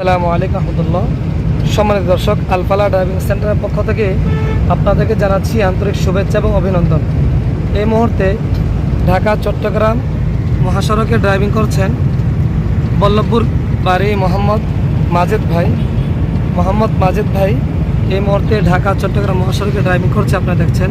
আসসালামু আলাইকুম রহমতুল্লাহ। সম্মানিত দর্শক, আলফালা ড্রাইভিং সেন্টারের পক্ষ থেকে আপনাদেরকে জানাচ্ছি আন্তরিক শুভেচ্ছা এবং অভিনন্দন। এই মুহূর্তে ঢাকা, চট্টগ্রাম মহাসড়কে ড্রাইভিং করছেন বল্লভপুর বাড়ি মোহাম্মদ মাজেদ ভাই। মোহাম্মদ মাজেদ ভাই, এই মুহূর্তে ঢাকা, চট্টগ্রাম মহাসড়কে ড্রাইভিং করছে, আপনারা দেখছেন।